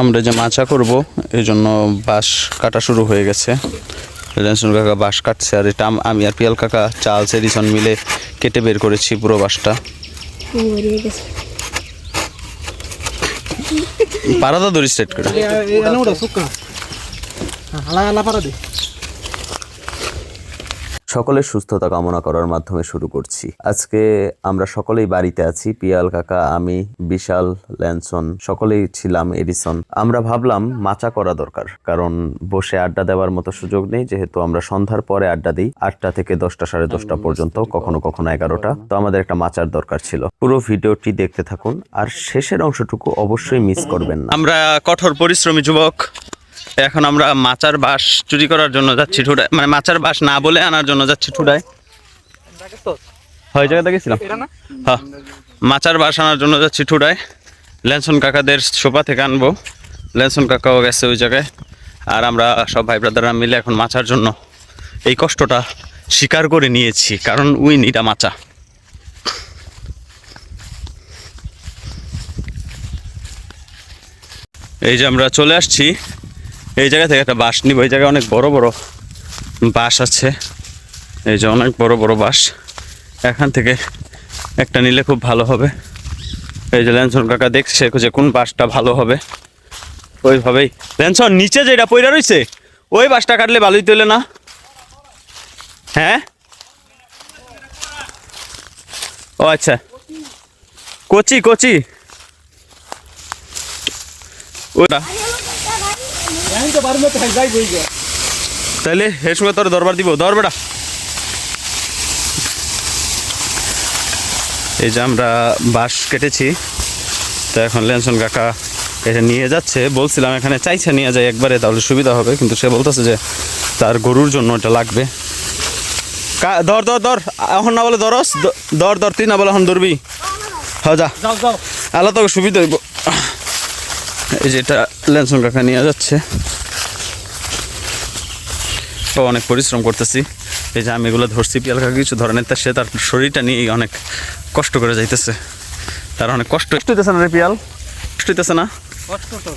আমরা যে মাচা করব এই জন্য বাঁশ কাটা শুরু হয়ে গেছে রেনসন কাকা বাঁশ কাটছে আর এটা আমি আর পিয়াল কাকা চার্লস এডিসন মিলে কেটে বের করেছি পুরো বাঁশটা পারাদা দড়ি স্ট্রেট করে এনে ওটা সুক্কা হালা হালা পারা দে সকলের সুস্থতা কামনা করার মাধ্যমে শুরু করছি। আজকে আমরা সকলেই বাড়িতে আছি, পিয়াল কাকা, আমি, বিশাল, ল্যানসন, সকলেই ছিলাম এডিসন। আমরা ভাবলাম মাচা করা দরকার, কারণ বসে আড্ডা দেওয়ার মতো সুযোগ নেই, যেহেতু আমরা সন্ধ্যার পরে আড্ডা দিই, আটটা থেকে দশটা, সাড়ে দশটা পর্যন্ত, কখনো কখনো এগারোটা। তো আমাদের একটা মাচার দরকার ছিল। পুরো ভিডিওটি দেখতে থাকুন, আর শেষের অংশটুকু অবশ্যই মিস করবেন না। আমরা কঠোর পরিশ্রমী যুবক এখন আমরা মাচার বাঁশ চুরি করার জন্য যাচ্ছি ঠুডায়। মানে মাচার বাঁশ না বলে আনার জন্য যাচ্ছি ঠুডায়। হয় জায়গাতে গেছিলাম হ্যাঁ মাচার বাঁশ আনার জন্য যাচ্ছি ঠুডায়। ল্যানসন কাকাদের সোফা থেকে আনব। ল্যানসন কাকাও গেছে ওই জায়গায়। আর আমরা সব ভাই ব্রাদাররা মিলে এখন মাচার জন্য এই কষ্টটা স্বীকার করে নিয়েছি কারণ উই নিটা মাচা। এই যে আমরা চলে আসছি। এই জায়গা থেকে একটা বাঁশ নিব। এই জায়গায় অনেক বড় বড় বাঁশ আছে। এই যে অনেক বড় বড় বাঁশ। এখান থেকে একটা নিলে খুব ভালো হবে। এই যে ল্যানসন কাকা দেখছে যে কোন বাঁশটা ভালো হবে। ওইভাবেই। ল্যানসন নিচে যেটা পইরা রয়েছে ওই বাঁশটা কাটলে ভালোই তোলে না। হ্যাঁ? ও আচ্ছা। কচি কচি। ওটা। তাহলে এর সঙ্গে তোর দরবার দিব দর বেটা। এই যে আমরা বাঁশ কেটেছি তো এখন লেনসন কাকা এটা নিয়ে যাচ্ছে। বলছিলাম এখানে চাইছে নিয়ে যায় একবারে তাহলে সুবিধা হবে কিন্তু সে বলতেছে যে তার গরুর জন্য এটা লাগবে। ধর ধর ধর এখন না বলে ধরস ধর ধর তুই না বলে এখন ধরবি। হ্যাঁ যা। আলাদা তোকে সুবিধা হইব। এই যে এটা ল্যানসন কাকা নিয়ে যাচ্ছে। ও অনেক পরিশ্রম করতেছি। এই যে আমি এগুলো ধরছি পিয়াল কাকা কিছু ধরে নেই তা সে তার শরীরটা নিয়ে অনেক কষ্ট করে যাইতেছে। তার অনেক কষ্ট কষ্ট হইতেছে না রে পিয়াল? কষ্ট হইতেছে না? তো তো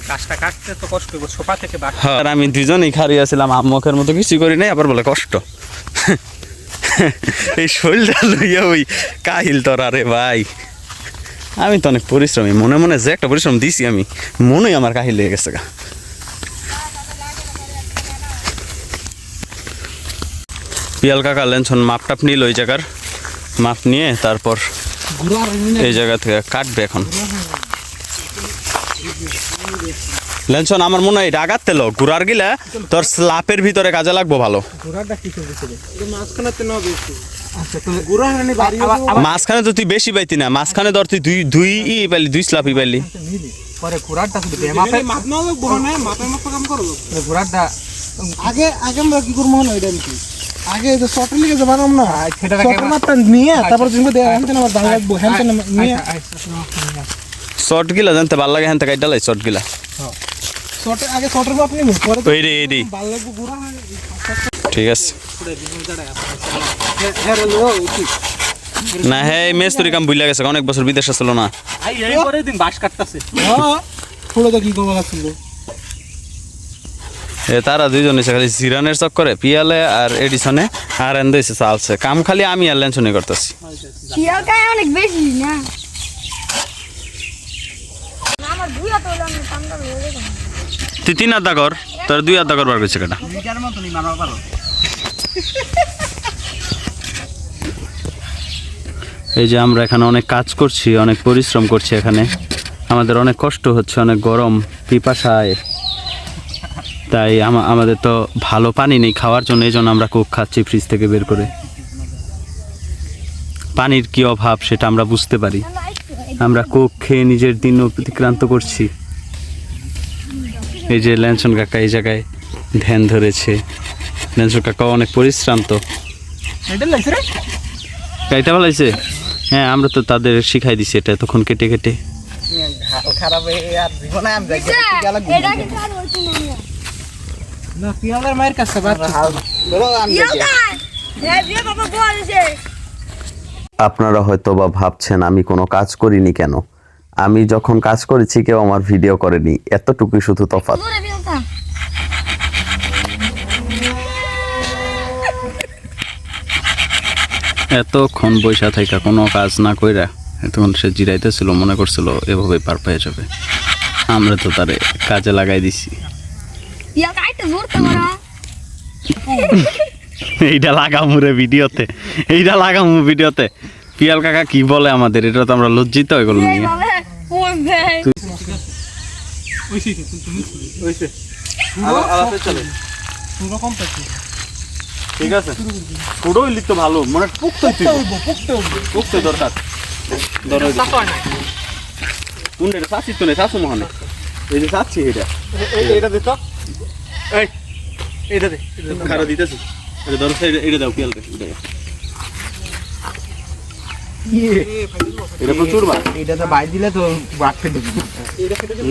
হ্যাঁ আর আমি দুজনেই খারিয়ে আছিলাম আম্মকের মতো কিছু করি নাই আবার বলে কষ্ট। এই শরীরটা লইয়া ওই কাহিল তোর আরে ভাই। আমি তো অনেক পরিশ্রমী, মনে মনে যে একটা পরিশ্রম দিছি আমি, মনেই আমার কাহিল লেগে গেছে গা। পিয়াল কাকা লেনছন মাপ টাপ নিল ওই জায়গার, মাপ নিয়ে তারপর এই জায়গা থেকে কাটবে এখন। লেনছন, আমার মনে হয় আঘাত তেল ঘুরার গিলা তোর স্লাপের ভিতরে কাজে লাগবো ভালো। কি মাঝখানে তো না বেশি আচ্ছা মাঝখানে তো তুই বেশি পাইতি না মাঝখানে ধর তুই দুই দুই ই পাইলি দুই স্লাপই পাইলি। পরে দে না লোক বড় না কাম ঘুরারটা আগে আগে আমরা কি করব মনে হয় এটা কি আগে যে শর্টের লিগে যাবার না সেটা শর্টের মাপটা নিয়ে তারপর তুমি লাগবো শর্ট গিলা জানতে ভালো লাগে হ্যাঁ কাইটা লাই শর্ট গিলা ঠিক আছে। না হ্যাঁ এই মেস তোর কাম বুঝলা গেছে অনেক বছর বিদেশ আসলো না। আই এই পরে দিন বাস কাটতাছে। হ্যাঁ তারা দুইজন খালি জিরানের চক্করে পিয়ালে আর এডিসনে আর এন্দ এসে চালছে। কাম খালি আমি আর লেনছনে করতেছি। অনেক বেশি না? আমার তুই তিন আধা কর তোর দুই আধা করবার করছে কেটা। এই যে আমরা এখানে অনেক কাজ করছি অনেক পরিশ্রম করছি এখানে। আমাদের অনেক কষ্ট হচ্ছে অনেক গরম পিপাসায়। তাই আমা- আমাদের তো ভালো পানি নেই খাওয়ার জন্য এই জন্য আমরা কোক খাচ্ছি ফ্রিজ থেকে বের করে। পানির কি অভাব সেটা আমরা বুঝতে পারি। আমরা কোক খেয়ে নিজের দিন অতিক্রান্ত করছি। এই যে ল্যানসন কাকা এই জায়গায় ধ্যান ধরেছে। ল্যানসন কাকা অনেক পরিশ্রান্ত। এটা লাইছে রে। গাইতে ভালো হয়েছে হ্যাঁ আমরা তো তাদের শিখাই দিছি এটা তখন কেটে কেটে। খারাপ আর জীবনে আমি যাই এটা কিন্তু আর হচ্ছে না না পিয়ালের মায়ের কাছে বাদ শিয়াল গায়ে হ্যাঁ আপনারা হয়তো বা ভাবছেন আমি কোনো কাজ করিনি কেন? আমি যখন কাজ করেছি কেউ আমার ভিডিও করেনি। এতটুকুই শুধু তফাৎ। এতক্ষণ বৈশা থাকা কোনো কাজ না কইরা এতক্ষণ সে জিরাইতেছিল মনে করছিল এভাবে পার পেয়ে যাবে। আমরা তো তারে কাজে লাগাই দিছি। এইটা লাগামু রে ভিডিওতে। এইটা লাগামু ভিডিওতে। পিয়াল কাকা কি বলে আমাদের? এটা তো আমরা লজ্জিত হয়ে গেল নিয়ে ওইসে তুমি হইছে চলে। পুরো কমপ্লিট ঠিক আছে। পুরো হইলি তো ভালো মানে পুক্তই তুই হইব। পুকতে হইব পুক্তই দরকার। দরকার। কোনটা এটা চাচ্ছিস তো না শাশু মহানে। এই যে চাচ্ছি এটা। এটা দে তো। এই এটা দে। খারা দিতেছি। এটা ধরো এটা- এটা দাও পিয়ালকে এটা এটা প্রচুর বার এটা তো বাই দিলে তো বাদ ফেটে দিবি।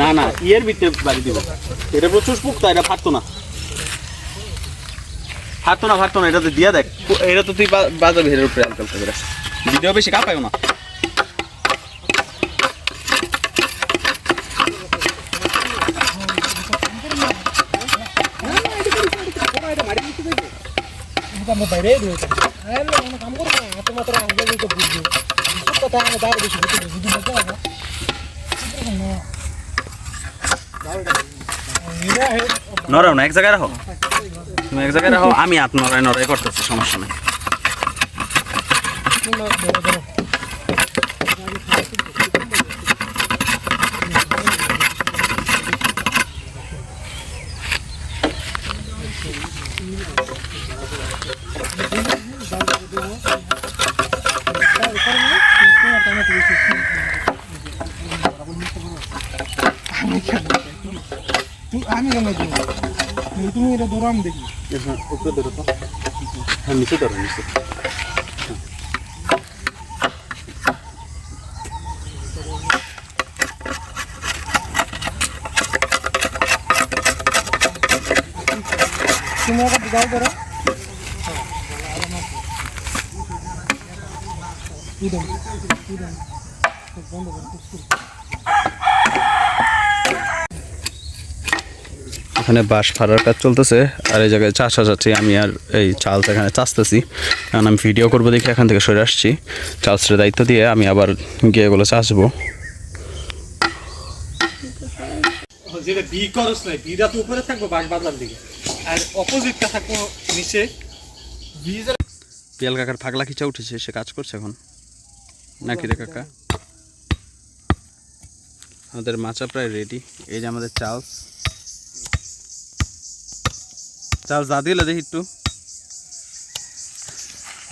না না। ইয়ের ভিতরে বাড়ি দিব। এটা প্রচুর পুক্তা এটা ফাটতো না। ফাটতো না ফাটতো না এটাতে দিয়া দেখ। এটা তো তুই বাজাবি এর উপরে হালকা করে। ভিডিও বেশি কাঁপাইও না। আমরা বাইরে রয়েছে কাম করব না এত মাত্র আগে তো বুঝব কথা আমরা দাঁড়িয়ে বেশি বুঝতে বুঝি মজা নরাও না, এক জায়গায় রাখো। তুমি এক জায়গায় রাখো, আমি হাত নড়াই নড়াই করতেছি, সমস্যা নেই। তুই- আমি কেন দিই। তুমি এটা ধরো আমি দেখি। উপরে ধরো তো। হ্যাঁ নিচে ধরো নিচে। তুমি একটা দাও ধরো। এখানে বাঁশ ফাড়ার কাজ চলতেছে আর এই জায়গায় চাষা যাচ্ছি আমি আর এই চালটা এখানে চাষতেছি। কারণ আমি ভিডিও করব দেখে এখান থেকে সরে আসছি। চাষের দায়িত্ব দিয়ে আমি আবার গিয়ে এগুলো চাষবো যেটা বি করস নাই বিটা তো উপরে থাকব বাস বাদলার দিকে। আর অপোজিটটা থাকব নিচে। পিয়াল কাকার ফাগলা খিচা উঠেছে সে কাজ করছে এখন। নাকি রে কাকা? আমাদের মাচা প্রায় রেডি এই যে আমাদের চাল। চাল যা দিলে দেখি একটু।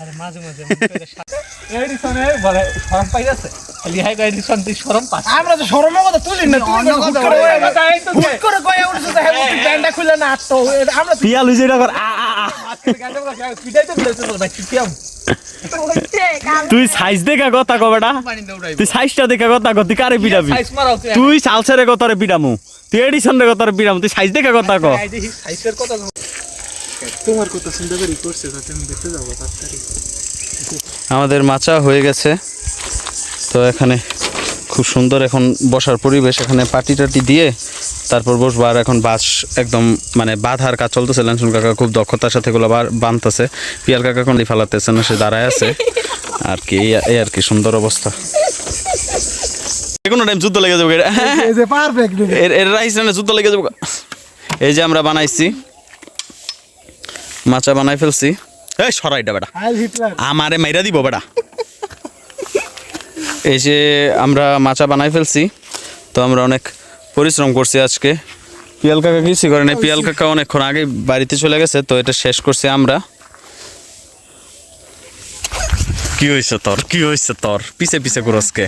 আরে মাঝে মাঝে তুই আমরা তো কথা তুলি না হ্যাঁ সাইজ দেখা কথা কবেটা তুই সাইজটা দেখা কথা তুই কারে পিটাবি? তুই তুই সালসেরে কথারে পিটামু। তুই এডিশন রে কথারে পিটামু তুই সাইজ দেখা কথা ক এই দেখি সাইজের কথা তোমার কথা চিন্তা করি করছে যাতে আমি দেখতে যাব তাড়াতাড়ি। আমাদের মাচা হয়ে গেছে। তো এখানে খুব সুন্দর এখন বসার পরিবেশ। এখানে পাটি টাটি দিয়ে তারপর বসবো। আর এখন বাস একদম মানে বাঁধার কাজ চলতেছে। ল্যানসুন কাকা খুব দক্ষতার সাথে এগুলো বাঁধতেছে পিয়াল কাকা কোনো ফালাতেছে না সে দাঁড়ায় আছে। আর কি এই- এই আর কি সুন্দর অবস্থা। কোনো টাইম যুদ্ধ লেগে যাবে। এই যে পারফেক্ট এর এর রাইস যুদ্ধ লেগে যাব। এই যে আমরা বানাইছি। মাচা বানাই ফেলছি। এই সরাইটা বেটা। আমারে মাইরা দিব বেটা। এই যে আমরা মাচা বানাই ফেলছি তো আমরা অনেক পরিশ্রম করছি আজকে। পিয়াল কাকা কিছুই করে নাই। পিয়াল কাকা অনেকক্ষণ আগে বাড়িতে চলে গেছে তো এটা শেষ করছি আমরা। কি হয়েছে তোর? কি হয়েছে তোর? পিছে পিছে করসকে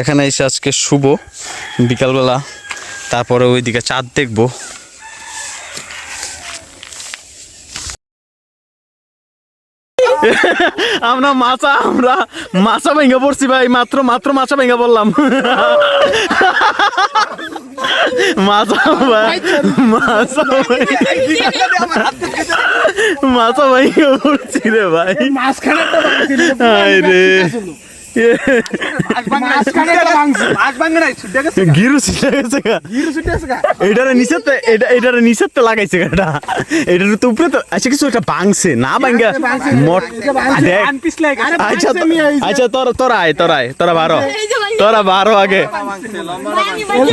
এখানে এসে আজকে শুভ বিকালবেলা। তারপরে ওইদিকে চাঁদ দেখব। আমরা মাছা আমরা মাছা ভেঙে পড়ছি ভাই মাত্র মাত্র মাছা ভেঙে পড়লাম। মাছা ভাই মাছা মাছা ভেঙে পড়ছি রে ভাই। রে। গিরু ছিটে গেছে এটারে নিচে এটা এটারে নিচে তো লাগাইছে গা এটা। এটার তো উপরে তো আচ্ছা কিছু একটা ভাঙছে না ভাঙ্গা মোট আচ্ছা তো- আচ্ছা তোর তোরা আয় তোরা আয় তোরা বারো। তোরা বারো আগে।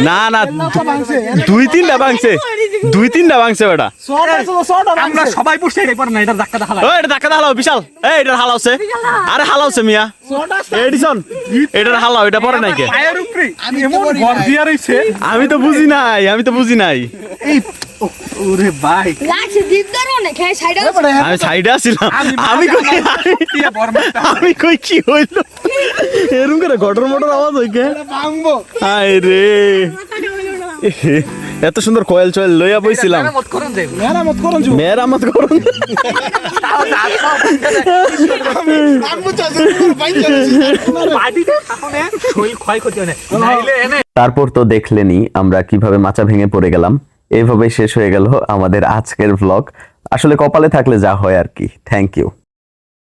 না না দুই তিনটা ভাঙছে। দুই তিনটা ভাঙছে বেটা। আমরা সবাই পড়ছি এটাই পারে না এটা ধাক্কা দেখা ও এটা ধাক্কা হালাও বিশাল। এই এটা হালাওছে আরে হালাওছে মিয়া। এডিসন এটার হালাও এটা পরে নাই কে? আমি তো বুঝি নাই আমি তো বুঝি নাই। ওরে ভাই। লাগছে দ্বীপ ধরো না খেয়ে সাইডে আমি সাইডে আসছিলাম। আমি কই আমি কই কি হইল? এরকম করে গটর মটর আওয়াজ হই কে? হায় রে। এত সুন্দর কয়েল চয়েল লইয়া বইছিলাম। মত করুন দেব মেরামত করুন হয় না। নাইলে এনে তারপর তো দেখলেনি আমরা কীভাবে মাচা ভেঙে পড়ে গেলাম। এইভাবে শেষ হয়ে গেল আমাদের আজকের ভ্লগ আসলে কপালে থাকলে যা হয় আর কি। Thank you